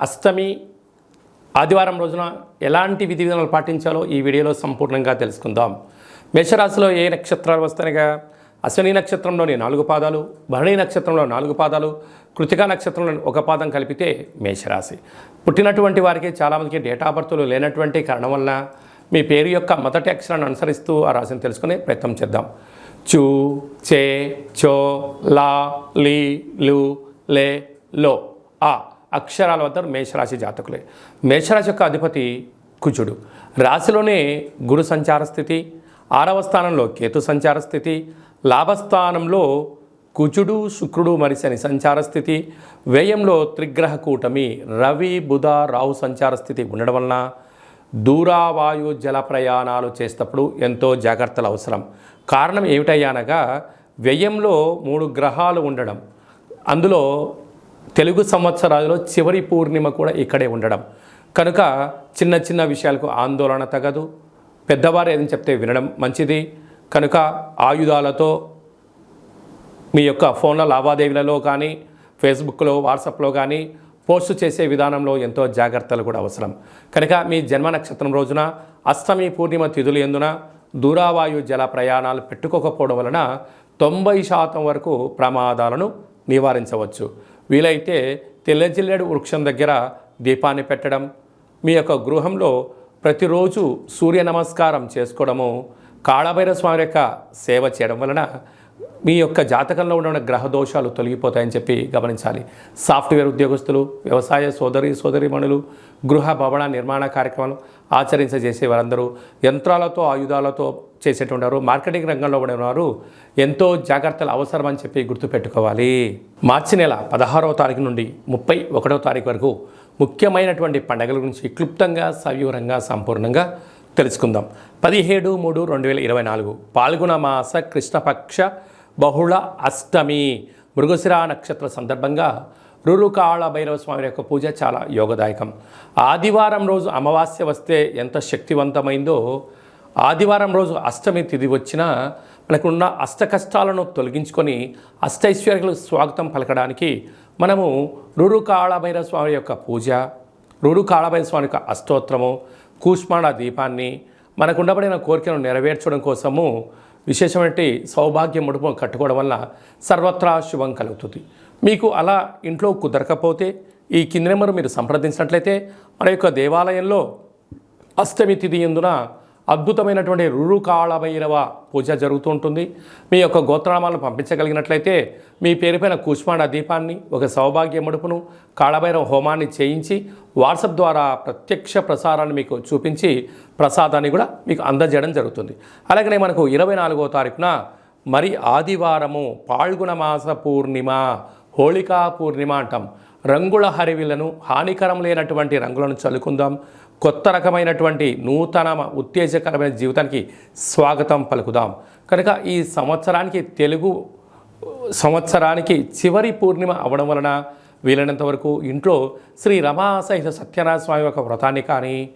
అష్టమి ఆదివారం రోజున ఎలాంటి విధి విధానాలు పాటించాలో ఈ వీడియోలో సంపూర్ణంగా తెలుసుకుందాం. మేషరాశిలో ఏ నక్షత్రాలు వస్తాయిగా? అశ్విని నక్షత్రంలోని నాలుగు పాదాలు భరణి నక్షత్రంలో నాలుగు పాదాలు కృతికా నక్షత్రంలో ఒక పాదం కలిపితే మేషరాశి. పుట్టినటువంటి వారికి చాలామందికి డేటా బర్త్లు లేనటువంటి కారణం వలన మీ పేరు యొక్క మొదటి అక్షరాన్ని అనుసరిస్తూ ఆ రాశిని తెలుసుకునే ప్రయత్నం చేద్దాం. చూ చే చో లా లీ లు లే లో ఆ. అక్షరాల వద్ద మేషరాశి జాతకులే. మేషరాశి యొక్క అధిపతి కుజుడు. రాశిలోనే గురు సంచార స్థితి ఆరవ స్థానంలో కేతు సంచార స్థితి లాభస్థానంలో కుజుడు శుక్రుడు మరి శని సంచార స్థితి వ్యయంలో త్రిగ్రహ కూటమి రవి బుధ రాహు సంచార స్థితి ఉండడం వలన దూరావాయు జల ప్రయాణాలు చేసేటప్పుడు ఎంతో జాగ్రత్తలు అవసరం. కారణం ఏమిటయ్యానగా వ్యయంలో మూడు గ్రహాలు ఉండడం. అందులో తెలుగు సంవత్సరాలలో చివరి పూర్ణిమ కూడా ఇక్కడే ఉండడం. కనుక చిన్న చిన్న విషయాలకు ఆందోళన తగదు. పెద్దవారు ఏదని చెప్తే వినడం మంచిది. కనుక ఆయుధాలతో మీ యొక్క ఫోన్ల లావాదేవీలలో కానీ ఫేస్బుక్లో వాట్సాప్లో కానీ పోస్ట్ చేసే విధానంలో ఎంతో జాగ్రత్తలు కూడా అవసరం. కనుక మీ జన్మ నక్షత్రం రోజున అష్టమి పూర్ణిమ తిథులు ఎందున దూరావాయు జల ప్రయాణాలు పెట్టుకోకపోవడం వలన తొంభై శాతం వరకు ప్రమాదాలను నివారించవచ్చు. వీలైతే తెల్లజిల్లెడు వృక్షం దగ్గర దీపాన్ని పెట్టడం మీ యొక్క గృహంలో ప్రతిరోజు సూర్య నమస్కారం చేసుకోవడము కాళభైర స్వామి యొక్క సేవ చేయడం వలన మీ యొక్క జాతకంలో ఉన్న గ్రహ దోషాలు తొలగిపోతాయని చెప్పి గమనించాలి. సాఫ్ట్వేర్ ఉద్యోగస్తులు వ్యవసాయ సోదరి సోదరిమణులు గృహ భవన నిర్మాణ కార్యక్రమాలు ఆచరించజేసే వారందరూ యంత్రాలతో ఆయుధాలతో చేసేటువంటి వారు మార్కెటింగ్ రంగంలో ఉన్నవారు ఎంతో జాగ్రత్తలు అవసరమని చెప్పి గుర్తుపెట్టుకోవాలి. మార్చి నెల పదహారవ తారీఖు నుండి ముప్పై ఒకటవ తారీఖు వరకు ముఖ్యమైనటువంటి పండుగల గురించి క్లుప్తంగా సవివరంగా సంపూర్ణంగా తెలుసుకుందాం. పదిహేడు మూడు రెండు వేల ఇరవై నాలుగు పాల్గొన మాస కృష్ణపక్ష బహుళ అష్టమి మృగశిర నక్షత్ర సందర్భంగా రురుకాళ భైరవ స్వామి యొక్క పూజ చాలా యోగదాయకం. ఆదివారం రోజు అమావాస్య వస్తే ఎంత శక్తివంతమైందో ఆదివారం రోజు అష్టమి తిథి వచ్చినా మనకున్న అష్ట కష్టాలను తొలగించుకొని అష్టైశ్వర్యులకు స్వాగతం పలకడానికి మనము రురుకాళభైరవ స్వామి యొక్క పూజ రురు స్వామి యొక్క అష్టోత్తరము కూష్మాణ దీపాన్ని మనకు ఉండబడిన కోరికను నెరవేర్చడం కోసము విశేషమంటే సౌభాగ్య ముడుపు కట్టుకోవడం వల్ల సర్వత్రా శుభం కలుగుతుంది. మీకు అలా ఇంట్లో కుదరకపోతే ఈ కింది నెంబర్ మీరు సంప్రదించినట్లయితే మన యొక్క దేవాలయంలో అష్టమి తిథి ఎందున అద్భుతమైనటువంటి రురుకాళభైరవ పూజ జరుగుతూ ఉంటుంది మీ యొక్క గోత్రనామాలను పంపించగలిగినట్లయితే మీ పేరుపైన కూష్మాండ దీపాన్ని ఒక సౌభాగ్య ముడుపును కాళభైరవ హోమాన్ని చేయించి వాట్సాప్ ద్వారా ప్రత్యక్ష ప్రసారాన్ని మీకు చూపించి ప్రసాదాన్ని కూడా మీకు అందజేయడం జరుగుతుంది. అలాగనే మనకు ఇరవై నాలుగో తారీఖున మరి ఆదివారము పాల్గొన మాస పూర్ణిమ హోళికా పూర్ణిమ అంటాం. రంగుల హరివిలను హానికరం లేనటువంటి రంగులను చల్లుకుందాం. కొత్త రకమైనటువంటి నూతన ఉత్తేజకరమైన జీవితానికి స్వాగతం పలుకుదాం. కనుక ఈ సంవత్సరానికి తెలుగు సంవత్సరానికి చివరి పూర్ణిమ అవడం వలన వీలైనంత వరకు ఇంట్లో శ్రీ రమాసహిత సత్యనారాయణ స్వామి యొక్క వ్రతాన్ని కానీ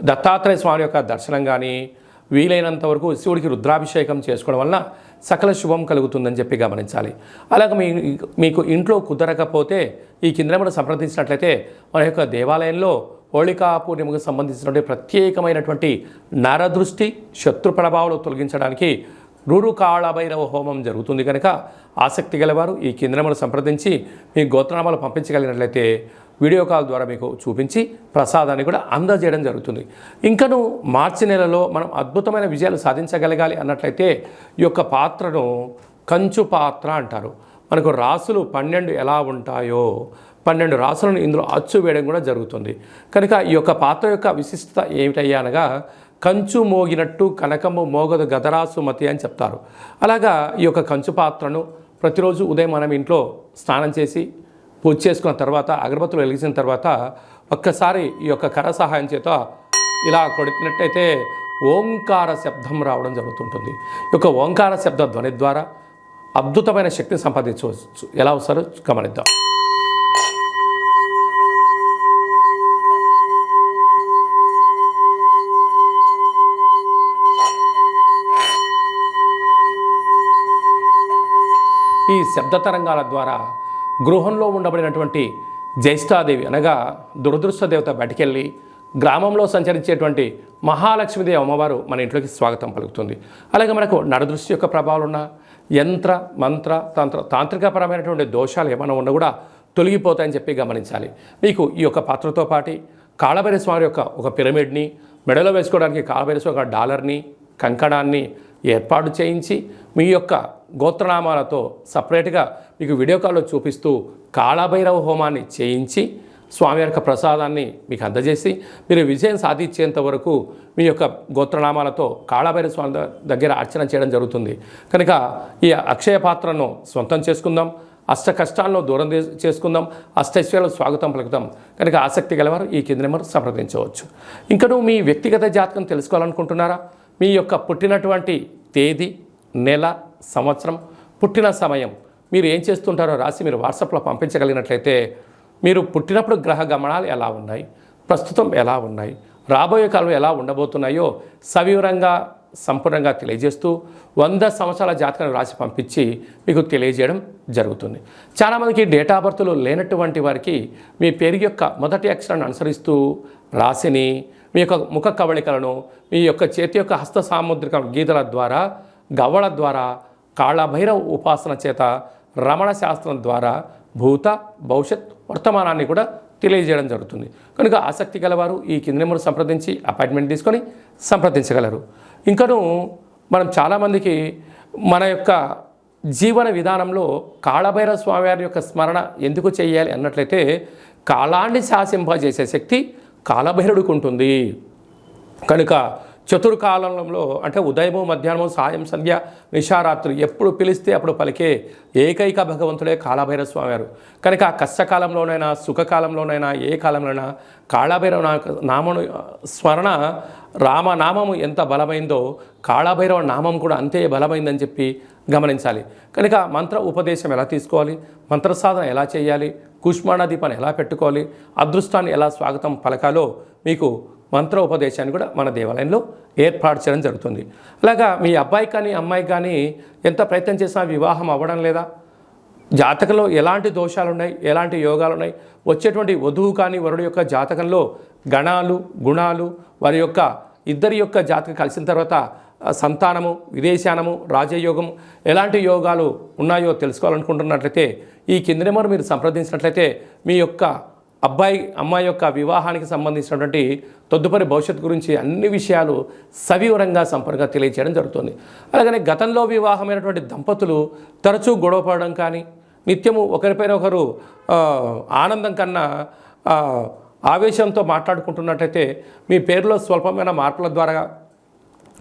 దత్తాత్రేయ స్వామి యొక్క దర్శనం కానీ వీలైనంత వరకు శివుడికి రుద్రాభిషేకం చేసుకోవడం వలన సకల శుభం కలుగుతుందని చెప్పి గమనించాలి. అలాగే మీ మీకు ఇంట్లో కుదరకపోతే ఈ కింద సంప్రదించినట్లయితే మన యొక్క దేవాలయంలో హోళికా పూర్ణిమకు సంబంధించినటువంటి ప్రత్యేకమైనటువంటి నరదృష్టి శత్రు ప్రభావాలు తొలగించడానికి రూరు కాళభైరవ హోమం జరుగుతుంది కనుక ఆసక్తి గలవారు ఈ కేంద్రములు సంప్రదించి మీ గోత్రనామాలు పంపించగలిగినట్లయితే వీడియో కాల్ ద్వారా మీకు చూపించి ప్రసాదాన్ని కూడా అందజేయడం జరుగుతుంది. ఇంకను మార్చి నెలలో మనం అద్భుతమైన విజయాలు సాధించగలగాలి అన్నట్లయితే ఈ యొక్క పాత్రను కంచు పాత్ర అంటారు. మనకు రాసులు పన్నెండు ఎలా ఉంటాయో పన్నెండు రాసులను ఇందులో అచ్చు వేయడం కూడా జరుగుతుంది. కనుక ఈ యొక్క పాత్ర యొక్క విశిష్టత ఏమిటయ్యా అనగా కంచు మోగినట్టు కనకము మోగదు గదరాసు మతి అని చెప్తారు. అలాగా ఈ యొక్క కంచు పాత్రను ప్రతిరోజు ఉదయం మనం ఇంట్లో స్నానం చేసి పూజ చేసుకున్న తర్వాత అగరబత్తులు వెలిగించిన తర్వాత ఒక్కసారి ఈ యొక్క కర సహాయం చేత ఇలా కొడుతున్నట్టయితే ఓంకార శబ్దం రావడం జరుగుతుంటుంది. ఈ యొక్క ఓంకార శబ్ద ధ్వని ద్వారా అద్భుతమైన శక్తిని సంపాదించవచ్చు. ఎలా వస్తారో గమనిద్దాం. ఈ శబ్ద తరంగాల ద్వారా గృహంలో ఉండబడినటువంటి జ్యేష్ఠాదేవి అనగా దురదృష్ట దేవత బయటికెళ్ళి గ్రామంలో సంచరించేటువంటి మహాలక్ష్మీదేవి అమ్మవారు మన ఇంట్లోకి స్వాగతం పలుకుతుంది. అలాగే మనకు నడదృష్టి యొక్క ప్రభావాలు ఉన్న యంత్ర మంత్ర తంత్ర తాంత్రికపరమైనటువంటి దోషాలు ఏమైనా ఉన్నా కూడా తొలగిపోతాయని చెప్పి గమనించాలి. మీకు ఈ యొక్క పాత్రతో పాటి కాళభైర స్వామి యొక్క ఒక పిరమిడ్ని మెడలో వేసుకోవడానికి కాళభైర స్వామి ఒక డాలర్ని కంకణాన్ని ఏర్పాటు చేయించి మీ యొక్క గోత్రనామాలతో సపరేట్గా మీకు వీడియో కాల్లో చూపిస్తూ కాళభైరవ హోమాన్ని చేయించి స్వామి యొక్క ప్రసాదాన్ని మీకు అందజేసి మీరు విజయం సాధించేంత వరకు మీ యొక్క గోత్రనామాలతో కాళభైరవ స్వామి దగ్గర అర్చన చేయడం జరుగుతుంది. కనుక ఈ అక్షయ పాత్రను సొంతం చేసుకుందాం. అష్ట కష్టాలను దూరం చేసుకుందాం. అష్టైశ్వర్యాలు స్వాగతం పలుకుతాం కనుక ఆసక్తి గలవారు ఈ కింద నెంబర్ సంప్రదించవచ్చు. ఇంకను మీ వ్యక్తిగత జాతకం తెలుసుకోవాలనుకుంటున్నారా? మీ యొక్క పుట్టినటువంటి తేదీ నెల సంవత్సరం పుట్టిన సమయం. మీరు ఏం చేస్తుంటారో రాసి మీరు వాట్సాప్లో పంపించగలిగినట్లయితే మీరు పుట్టినప్పుడు గ్రహ గమనాలు ఎలా ఉన్నాయి? ప్రస్తుతం ఎలా ఉన్నాయి? రాబోయే కాలం ఎలా ఉండబోతున్నాయో సవివరంగా సంపూర్ణంగా తెలియజేస్తూ వంద సంవత్సరాల జాతకాన్ని రాసి పంపించి మీకు తెలియజేయడం జరుగుతుంది. చాలామందికి డేటా బర్త్లు లేనటువంటి వారికి మీ పేరు యొక్క మొదటి అక్షరాన్ని అనుసరిస్తూ రాశిని మీ యొక్క ముఖ కవళికలను మీ యొక్క చేతి యొక్క హస్త సాముద్రిక గీతల ద్వారా గవ్వల ద్వారా కాళభైరవ ఉపాసన చేత రమణ శాస్త్రం ద్వారా భూత భవిష్యత్ వర్తమానాన్ని కూడా తెలియజేయడం జరుగుతుంది. కనుక ఆసక్తి గలవారు ఈ కింది నెంబర్ సంప్రదించి అపాయింట్మెంట్ తీసుకొని సంప్రదించగలరు. ఇంకను మనం చాలామందికి మన యొక్క జీవన విధానంలో కాళభైరవ స్వామివారి యొక్క స్మరణ ఎందుకు చేయాలి అన్నట్లయితే కాలాన్ని శాసింపజేసే శక్తి కాలభైరుడికి ఉంటుంది. కనుక చతుర్కాలంలో అంటే ఉదయము మధ్యాహ్నము సాయం సంధ్య నిషారాత్రి ఎప్పుడు పిలిస్తే అప్పుడు పలికే ఏకైక భగవంతుడే కాళభైరవ స్వామివారు కనుక ఆ కష్టకాలంలోనైనా సుఖకాలంలోనైనా ఏ కాలంలోనైనా కాళభైరవ నా- నామను స్మరణ రామనామము ఎంత బలమైందో కాళభైరవ నామం కూడా అంతే బలమైందని చెప్పి గమనించాలి. కనుక మంత్ర ఉపదేశం ఎలా తీసుకోవాలి? మంత్ర సాధన ఎలా చేయాలి? కుష్మాణ దీపాన్ని ఎలా పెట్టుకోవాలి? అదృష్టాన్ని ఎలా స్వాగతం పలకాలో మీకు మంత్ర ఉపదేశాన్ని కూడా మన దేవాలయంలో ఏర్పాటు చేయడం జరుగుతుంది. అలాగా మీ అబ్బాయి కానీ అమ్మాయి కానీ ఎంత ప్రయత్నం చేసినా వివాహం అవ్వడం లేదా? జాతకంలో ఎలాంటి దోషాలు ఉన్నాయి ఎలాంటి యోగాలు ఉన్నాయి వచ్చేటువంటి వధువు కానీ వరుడు యొక్క జాతకంలో గణాలు గుణాలు వారి యొక్క ఇద్దరి యొక్క జాతకం కలిసిన తర్వాత సంతానము విదేశానము రాజయోగం ఎలాంటి యోగాలు ఉన్నాయో తెలుసుకోవాలనుకుంటున్నట్లయితే ఈ కింద నెంబర్ మీరు సంప్రదించినట్లయితే మీ యొక్క అబ్బాయి అమ్మాయి యొక్క వివాహానికి సంబంధించినటువంటి తదుపరి భవిష్యత్తు గురించి అన్ని విషయాలు సవివరంగా సంపర్కంగా తెలియజేయడం జరుగుతుంది. అలాగనే గతంలో వివాహమైనటువంటి దంపతులు తరచూ గొడవపడడం కానీ నిత్యము ఒకరిపైన ఒకరు ఆనందం కన్నా ఆవేశంతో మాట్లాడుకుంటున్నట్టయితే మీ పేరులో స్వల్పమైన మార్పుల ద్వారా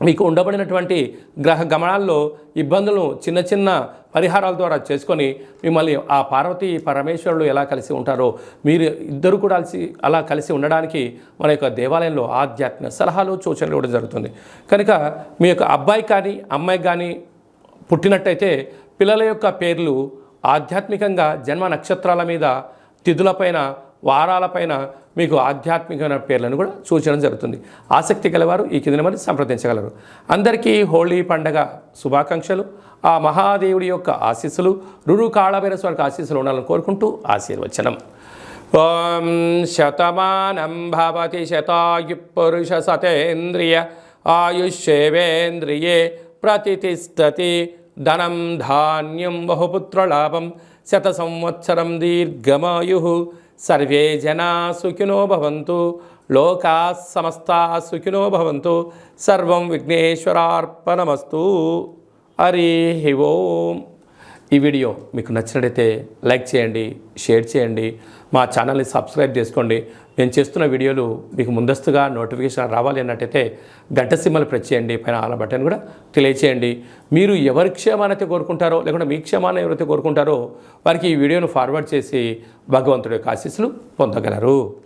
మీకు ఉండబడినటువంటి గ్రహ గమనాల్లో ఇబ్బందులను చిన్న చిన్న పరిహారాల ద్వారా చేసుకొని మిమ్మల్ని ఆ పార్వతి పరమేశ్వరులు ఎలా కలిసి ఉంటారో మీరు ఇద్దరు కూడా కలిసి అలా కలిసి ఉండడానికి మన యొక్క దేవాలయంలో ఆధ్యాత్మిక సలహాలు సూచనలు ఇవ్వడం జరుగుతుంది. కనుక మీ యొక్క అబ్బాయి కానీ అమ్మాయి కానీ పుట్టినట్టయితే పిల్లల యొక్క పేర్లు ఆధ్యాత్మికంగా జన్మ నక్షత్రాల మీద తిథులపైన వారాలపైన మీకు ఆధ్యాత్మికమైన పేర్లను కూడా సూచన జరుగుతుంది. ఆసక్తి గలవారు ఈ కింద మరి సంప్రదించగలరు. అందరికీ హోళీ పండగ శుభాకాంక్షలు. ఆ మహాదేవుడి యొక్క ఆశీస్సులు రురు కాళభైర స్వారికి ఆశీస్సులు ఉండాలని కోరుకుంటూ ఆశీర్వచనం. ఓం శతమానం భవతి శతాయు పురుష సతేంద్రియ ఆయుష్యేవేంద్రియే ప్రతిష్టతి ధనం ధాన్యం బహుపుత్రలాభం. శత సంవత్సరం దీర్ఘమాయు. సర్వే జనా సుఖినో భవంతు. లోకా సమస్తా సుఖినో భవంతు. సర్వం విఘ్నేశ్వరార్పణమస్తు. హరి ఓం. ఈ వీడియో మీకు నచ్చినట్లయితే లైక్ చేయండి షేర్ చేయండి. మా ఛానల్ని సబ్స్క్రైబ్ చేసుకోండి. నేను చేస్తున్న వీడియోలు మీకు ముందస్తుగా నోటిఫికేషన్ రావాలి అన్నట్టయితే గంట సిమ్మలు ప్రెస్ చేయండి. పైన ఆల బటన్ కూడా తెలియచేయండి. మీరు ఎవరి క్షేమాన్ని అయితే కోరుకుంటారో లేకుంటే మీ క్షేమాన్ని ఎవరైతే కోరుకుంటారో వారికి ఈ వీడియోను ఫార్వర్డ్ చేసి భగవంతుడి యొక్క ఆశీస్సులు పొందగలరు.